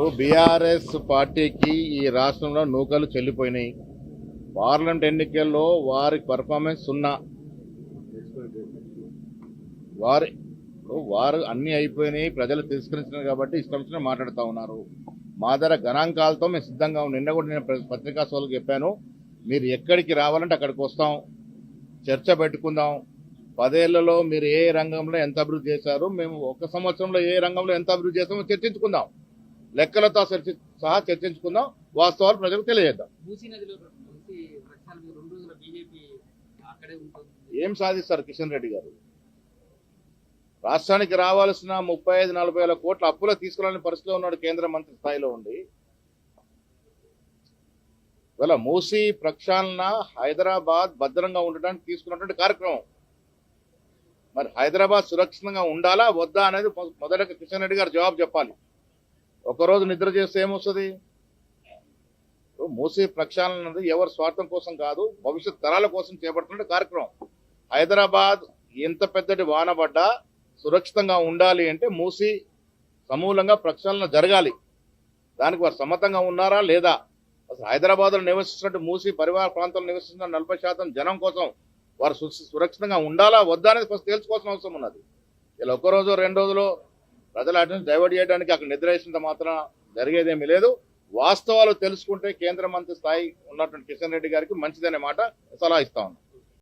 ఓ BRS పార్టీకి ఈ రాష్ట్రంలో నూకలు చెల్లిపోయినాయి. పార్లమెంట్ ఎన్నికల్లో వారి పర్ఫార్మెన్స్ సున్నా. వారి వారు అన్నీ అయిపోయినాయి ప్రజలు తిరస్కరించినారు కాబట్టి ఇష్టం వచ్చిన మాట్లాడుతూ ఉన్నారు. మా దగ్గర గణాంకాలతో మేము సిద్ధంగా నిన్న కూడా నేను పత్రికా సోలకు చెప్పాను. మీరు ఎక్కడికి రావాలంటే అక్కడికి వస్తాం. చర్చ పెట్టుకుందాం. పదేళ్ళలో మీరు ఏ రంగంలో ఎంత అభివృద్ధి చేశారు మేము ఒక సంవత్సరంలో ఏ రంగంలో ఎంత అభివృద్ధి చేస్తామో చర్చించుకుందాం. లెక్కలతో చర్చి సహా చర్చించుకుందాం. వాస్తవాలు ప్రజలకు తెలియజేద్దాం. ఏం సాధిస్తారు కిషన్ రెడ్డి గారు? రాష్ట్రానికి రావాల్సిన ముప్పై ఐదు నలభై వేల కోట్ల అప్పులు తీసుకురాని పరిస్థితిలో ఉన్నాడు కేంద్ర మంత్రి స్థాయిలో ఉండి. ఇవాళ మూసి ప్రక్షాళన హైదరాబాద్ భద్రంగా ఉండడానికి తీసుకున్నటువంటి కార్యక్రమం. మరి హైదరాబాద్ సురక్షితంగా ఉండాలా వద్దా అనేది మొదట కిషన్ రెడ్డి గారు జవాబు చెప్పాలి. ఒకరోజు నిద్ర చేస్తే ఏమొస్తుంది? ఇప్పుడు మూసీ ప్రక్షాళన అనేది ఎవరి స్వార్థం కోసం కాదు భవిష్యత్ తరాల కోసం చేపడుతున్న కార్యక్రమం. హైదరాబాద్ ఎంత పెద్దటి వాన పడ్డా సురక్షితంగా ఉండాలి అంటే మూసి సమూలంగా ప్రక్షాళన జరగాలి. దానికి వారు సమ్మతంగా ఉన్నారా లేదా? అసలు హైదరాబాద్లో నివసిస్తున్నట్టు మూసి పరివార ప్రాంతంలో నివసిస్తున్న నలభై శాతం జనం కోసం వారు సురక్షితంగా ఉండాలా? వద్దా అనేది ఫస్ట్ తెలుసుకోవాల్సిన అవసరం ఉన్నది. ఇలా ఒక్క రోజు రెండు రోజులు ప్రజల అటెన్షన్ డైవర్ట్ చేయడానికి అక్కడ నిద్రేసినంత మాత్రం జరిగేదేమీ లేదు. వాస్తవాలు తెలుసుకుంటే కేంద్ర మంత్రి స్థాయి ఉన్నటువంటి కిషన్ రెడ్డి గారికి మంచిదనే మాట సలహా ఇస్తా ఉన్నాను